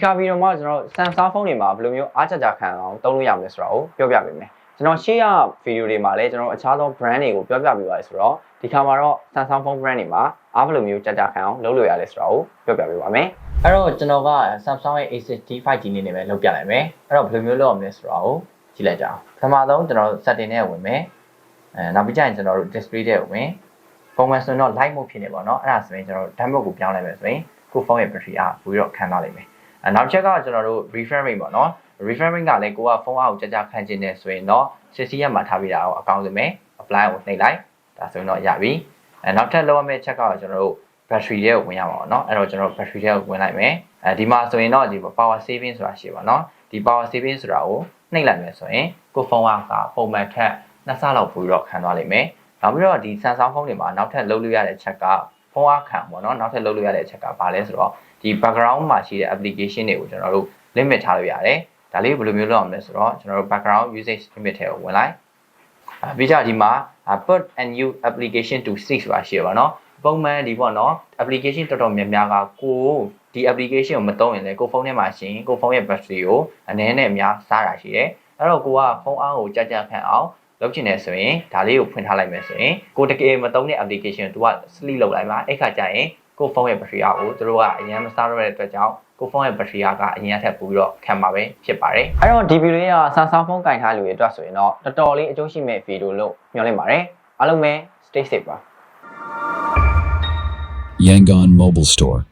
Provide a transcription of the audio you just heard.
ဒီကဗီဒီယိုမှာကျွန်တော် Samsung ဖုန်းတွေမှာဘယ်လိုမျိုးအားကြကြခံအောင်သုံးလို့ရမလဲဆိုတာကိုပြောပြပေးမယ်ကျွန်တော်ရှေ့ရဗီဒီယိုတွေမှာလည်းကျွန်တော်အခြားသော brand တွေကိုပြောပြပေးပါတယ်ဆိုတော့ဒီခါမှာတော့ Samsung ဖုန်း brand တွေမှာအားဘယ်လိုမျိုးကြကြခံအောင်လုပ်လို့ရလဲဆိုတာကိုပြောပြပေးပါမယ်အဲ့တော့ကျွန်တော်က Samsung ရဲ့ A60 5G နေနဲ့ပဲလုပ်ပြလိုက်မယ်အဲ့တော့ဘယ်လိုမျိုးလုပ်ရမလဲဆိုတာကိုကြည့်လိုက်ကြအောင်ပထမဆုံးကျွန်တော် setting နဲ့ဝင်မယ်အဲနောက်ပြီးကျရင်ကျွန်တော်တို့ display တဲ့ဝင်ပုံမှန်ဆိုရင်တော့ light mode ဖြစ်နေပါတော့အဲ့ဒါဆိုရင်ကျွန်တော် dark mode ကိုပြောင်းလိုက်မယ်ဆိုရင်ကိုယ့်ဖုန်းရဲ့ battery အားပိုပြီးတော့ခံသွားလိမ့်မယ် အဲနောက်တစ်ချက်ကကျွန်တော်တို့ refresh rate ပေါ့နော် refresh rate ကလည်းကိုကဖုန်းအားကိုကြာကြာခံကျင်နေဆိုရင်တော့ 60Hz မှာထားပြီးတာကိုအကောင်းဆုံးပဲ apply ကိုနှိပ်လိုက်ဒါဆိုရင်တော့ရပြီအဲနောက်ထပ်လောက်ရမယ့်ချက်ကတော့ကျွန်တော်တို့ battery ရဲ့ကိုဝင်ရမှာပေါ့နော်အဲ့တော့ကျွန်တော် battery ရဲ့ကိုဝင်လိုက်မယ်အဲဒီမှာဆိုရင်တော့ဒီ power saving ဆိုတာရှိပါတော့ဒီ power saving ဆိုတာကိုနှိပ်လိုက်မယ်ဆိုရင်ကိုဖုန်းကပုံမှန်ထက်နှစ်ဆလောက်ပိုပြီးတော့ခံသွားလိမ့်မယ်နောက်ပြီးတော့ဒီ Samsung ဖုန်းတွေမှာနောက်ထပ်လုပ်လို့ရတဲ့ချက်ကဖုန်းအားခံပေါ့နော်နောက်ထပ်လုပ်လို့ရတဲ့ချက်ကဘာလဲဆိုတော့ ဒီ background မှာရှိတဲ့ application တွေကိုကျွန်တော်တို့ limit ထားလို့ရတယ်ဒါလေးဘယ်လိုမျိုးလုပ်အောင်လဲဆိုတော့ကျွန်တော်တို့ background usage limit ထဲကိုဝင်လိုက်အဲပြီးကြဒီမှာ put a new application to 6ပါရှိရပါတော့ပုံမှန်ဒီပေါ့နော် application တော်တော်များများကကိုဒီ application ကိုမသုံးရင်လည်းကိုဖုန်းထဲမှာရှင်ကိုဖုန်းရဲ့ battery ကိုအနည်းနဲ့အများစားတာရှိတယ်အဲ့တော့ကိုကဖုန်းအားကိုကြာကြာခံအောင်လုပ်ချင်တယ်ဆိုရင်ဒါလေးကိုဖွင့်ထားလိုက်မယ်ဆိုရင်ကိုတကယ်မသုံးတဲ့ application ကို तू က sleep လုပ်လိုက်ပါအဲ့ခါကျရင် ကိုဖုန်းရဲ့ battery အားကိုသူတို့ကအရင်မစားတော့တဲ့အတွက်ကြောင့်ကိုဖုန်းရဲ့ battery အားကအရင်ကထက်ပိုပြီးတော့ခံမှာပဲဖြစ်ပါတယ်အဲ့တော့ဒီဗီဒီယိုလေးက Samsung ဖုန်းကင်ထားလူတွေအတွက်ဆိုရင်တော့တော်တော်လေးအကျိုးရှိမဲ့ဗီဒီယိုလို့မျှော်လင့်ပါတယ်အားလုံးပဲ stay safe ပါ Yangon Mobile Store.